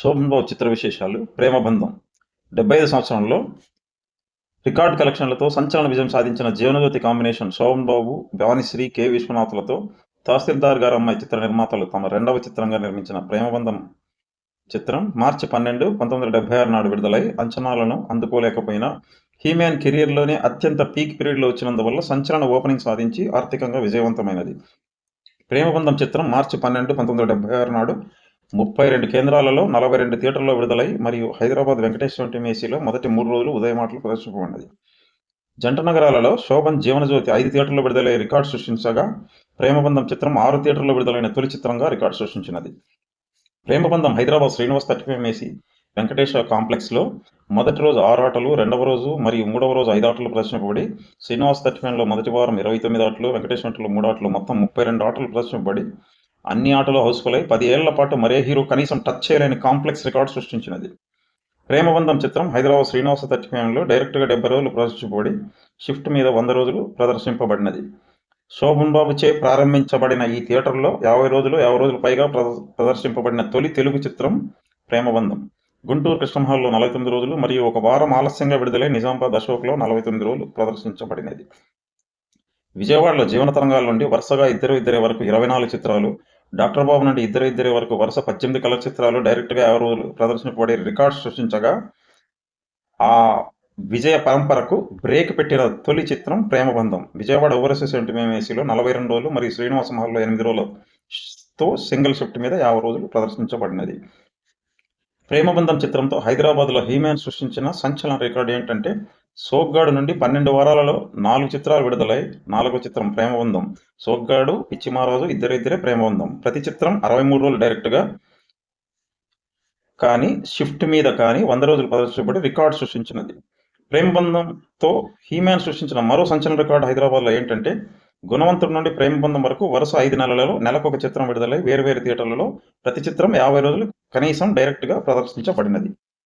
శోభంబాబు చిత్ర విశేషాలు ప్రేమబంధం డెబ్బై ఐదు సంవత్సరంలో రికార్డ్ కలెక్షన్లతో సంచలన విజయం సాధించిన జీవనజ్యోతి కాంబినేషన్ శోభంబాబు భవానిశ్రీ కె. విశ్వనాథులతో తహసీల్దార్ గారు అమ్మాయి చిత్ర నిర్మాతలు తమ రెండవ చిత్రంగా నిర్మించిన ప్రేమబంధం చిత్రం మార్చి పన్నెండు పంతొమ్మిది వందల డెబ్బై ఆరు నాడు విడుదలై అంచనాలను అందుకోలేకపోయినా హీమ్యాన్ కెరియర్లోనే అత్యంత పీక్ పీరియడ్లో వచ్చినందువల్ల సంచలన ఓపెనింగ్ సాధించి ఆర్థికంగా విజయవంతమైనది. ప్రేమబంధం చిత్రం మార్చి పన్నెండు పంతొమ్మిది వందల డెబ్బై ఆరు నాడు ముప్పై రెండు కేంద్రాలలో నలభై రెండు థియేటర్లో విడుదలై మరియు హైదరాబాద్ వెంకటేశ్వర టీమేసీలో మొదటి మూడు రోజులు ఉదయమాటలు ప్రదర్శింపబడినది. జంట నగరాలలో శోభన్ జీవనజ్యోతి ఐదు థియేటర్లో విడుదలై రికార్డు సృష్టించగా ప్రేమబంధం చిత్రం ఆరు థియేటర్లో విడుదలైన తొలి చిత్రంగా రికార్డు సృష్టించినది. ప్రేమబంధం హైదరాబాద్ శ్రీనివాస్ థర్టీ ఫైవ్ వెంకటేశ్వర కాంప్లెక్స్లో మొదటి రోజు ఆరు ఆటలు రెండవ రోజు మరియు మూడవ రోజు ఐదు ఆటలు ప్రదర్శింపబడి శ్రీనివాస్ థర్టీ మొదటి వారం ఇరవై తొమ్మిది ఆటలు వెంకటేశ్వరలో మూడు ఆటలు మొత్తం ముప్పై రెండు ఆటలు ప్రదర్శింపబడి అన్ని ఆటలు హౌస్ఫుల్ అయి పది ఏళ్ళ పాటు మరే హీరో కనీసం టచ్ చేయలేని కాంప్లెక్స్ రికార్డ్ సృష్టించినది. ప్రేమబంధం చిత్రం హైదరాబాద్ శ్రీనివాస థర్టీ డైరెక్ట్గా డెబ్బై రోజులు ప్రదర్శింపబడి షిఫ్ట్ మీద వంద రోజులు ప్రదర్శింపబడినది. శోభన్ బాబుచే ప్రారంభించబడిన ఈ థియేటర్లో యాభై రోజులు యాభై రోజులు పైగా ప్రద- ప్రదర్శింపబడిన తొలి తెలుగు చిత్రం ప్రేమబంధం. గుంటూరు కృష్ణహాల్లో నలభై తొమ్మిది రోజులు మరియు ఒక వారం ఆలస్యంగా విడుదలై నిజామాబాద్ అశోక్లో నలభై తొమ్మిది రోజులు ప్రదర్శించబడినది. విజయవాడలో జీవన తరంగాల నుండి వరుసగా ఇద్దరు ఇద్దరి వరకు ఇరవై నాలుగు చిత్రాలు డాక్టర్ బాబు నుండి ఇద్దరు ఇద్దరి వరకు వరుస పద్దెనిమిది కలర్ చిత్రాలు డైరెక్ట్గా ఎవరు రోజులు ప్రదర్శింపబడి రికార్డ్ సృష్టించగా ఆ విజయ పరంపరకు బ్రేక్ పెట్టిన తొలి చిత్రం ప్రేమబంధం. విజయవాడ ఓవర్సీస్ ఎంటీఎంఏసీలో నలభై రెండు రోజులు మరియు శ్రీనివాస మహల్లో ఎనిమిది రోజులతో సింగిల్ షిఫ్ట్ మీద యాభై రోజులు ప్రదర్శించబడినది. ప్రేమబంధం చిత్రంతో హైదరాబాద్లో హీమ్యాన్ సృష్టించిన సంచలన రికార్డు ఏంటంటే సోగ్గాడు నుండి పన్నెండు వారాలలో నాలుగు చిత్రాలు విడుదలై నాలుగో చిత్రం ప్రేమబంధం సోగ్గాడు పిచ్చిమారాజు ఇద్దరు ఇద్దరే ప్రేమబంధం ప్రతి చిత్రం అరవై మూడు రోజులు డైరెక్ట్గా కానీ షిఫ్ట్ మీద కానీ వంద రోజులు ప్రదర్శించబడి రికార్డు సృష్టించినది. ప్రేమబంధంతో హీమ్యాన్ సృష్టించిన మరో సంచలన రికార్డు హైదరాబాద్లో ఏంటంటే గుణవంతుడి నుండి ప్రేమబంధం వరకు వరుస ఐదు నెలలలో నెలకు ఒక చిత్రం విడుదలై వేరు వేరు థియేటర్లలో ప్రతి చిత్రం యాభై రోజులు కనీసం డైరెక్ట్గా ప్రదర్శించబడినది.